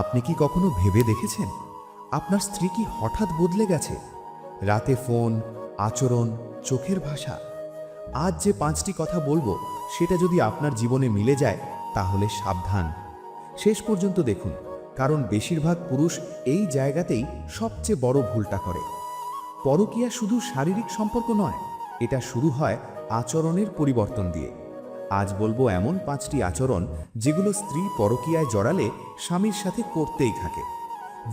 আপনি কি কখনো ভেবে দেখেছেন? আপনার স্ত্রী কি হঠাৎ বদলে গেছে? রাতে ফোন, আচরণ, চোখের ভাষা। আজ যে পাঁচটি কথা বলব, সেটা যদি আপনার জীবনে মিলে যায়, তাহলে সাবধান। শেষ পর্যন্ত দেখুন, কারণ বেশিরভাগ পুরুষ এই জায়গাতেই সবচেয়ে বড় ভুলটা করে। পরকীয়া শুধু শারীরিক সম্পর্ক নয়, এটা শুরু হয় আচরণের পরিবর্তন দিয়ে। আজ বলব এমন পাঁচটি আচরণ যেগুলো স্ত্রী পরকীয়ায় জড়ালে স্বামীর সাথে করতেই থাকে।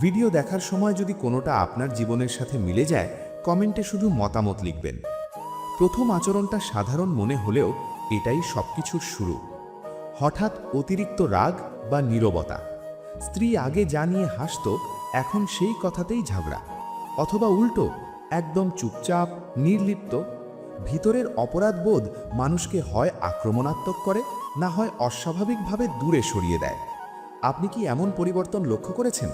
ভিডিও দেখার সময় যদি কোনোটা আপনার জীবনের সাথে মিলে যায়, কমেন্টে শুধু মতামত লিখবেন। প্রথম আচরণটা সাধারণ মনে হলেও এটাই সবকিছুর শুরু। হঠাৎ অতিরিক্ত রাগ বা নীরবতা। স্ত্রী আগে যা নিয়ে হাসত, এখন সেই কথাতেই ঝাগড়া। অথবা উল্টো, একদম চুপচাপ, নির্লিপ্ত ভিতরের অপরাধবোধ মানুষকে হয় আক্রমণাত্মক করে, না হয় অস্বাভাবিকভাবে দূরে সরিয়ে দেয়। আপনি কি এমন পরিবর্তন লক্ষ্য করেছেন?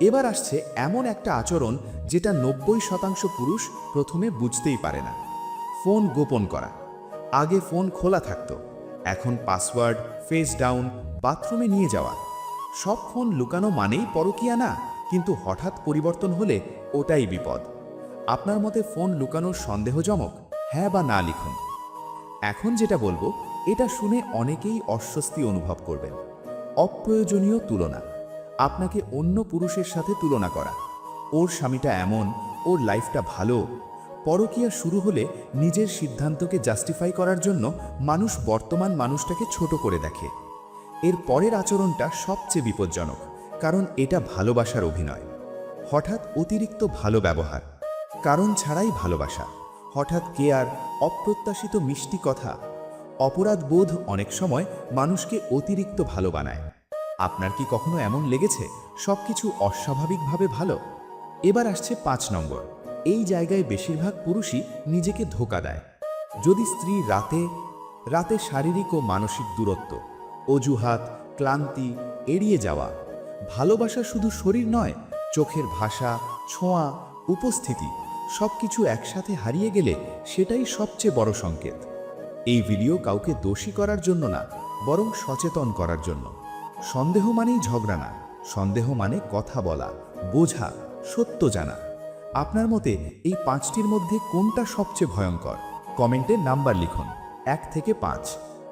এবার আসছে এমন একটা আচরণ যেটা নব্বই শতাংশ পুরুষ প্রথমে বুঝতেই পারে না। ফোন গোপন করা। আগে ফোন খোলা থাকত। এখন পাসওয়ার্ড, ফেস ডাউন, বাথরুমে নিয়ে যাওয়া। সব ফোন লুকানো মানেই পরকীয়া না, কিন্তু হঠাৎ পরিবর্তন হলে ওটাই বিপদ। আপনার মতে ফোন লুকানোর সন্দেহজনক? হ্যাঁ বা না লিখুন। এখন যেটা বলব, এটা শুনে অনেকেই অস্বস্তি অনুভব করবেন। অপ্রয়োজনীয় তুলনা। আপনাকে অন্য পুরুষের সাথে তুলনা করা। ওর স্বামীটা এমন, ওর লাইফটা ভালো। পরকীয়া শুরু হলে নিজের সিদ্ধান্তকে জাস্টিফাই করার জন্য মানুষ বর্তমান মানুষটাকে ছোট করে দেখে। এর পরের আচরণটা সবচেয়ে বিপজ্জনক, কারণ এটা ভালোবাসার অভিনয়। হঠাৎ অতিরিক্ত ভালো ব্যবহার। কারণ ছাড়াই ভালোবাসা। হঠাৎ কেয়ার অপ্রত্যাশিত মিষ্টি কথা, অপরাধ বোধ অনেক সময় মানুষকে অতিরিক্ত ভালো বানায়। আপনার কি কখনো এমন লেগেছে? সবকিছু অস্বাভাবিকভাবে ভালো? এবার আসছে পাঁচ নম্বর। এই জায়গায় বেশিরভাগ পুরুষই নিজেকে ধোকা দেয়। যদি স্ত্রী রাতে রাতে শারীরিক ও মানসিক দূরত্ব, অজুহাত, ক্লান্তি এড়িয়ে যাওয়া, ভালোবাসা শুধু শরীর নয়, চোখের ভাষা, ছোঁয়া, উপস্থিতি সবকিছু একসাথে হারিয়ে গেলে সেটাই সবচেয়ে বড় সংকেত। এই ভিডিও কাউকে দোষী করার জন্য না, বরং সচেতন করার জন্য। সন্দেহ মানেই ঝগড়া না, সন্দেহ মানে কথা বলা, বোঝা, সত্য জানা। আপনার মতে এই পাঁচটির মধ্যে কোনটা সবচেয়ে ভয়ঙ্কর? কমেন্টে নাম্বার লিখুন, এক থেকে পাঁচ।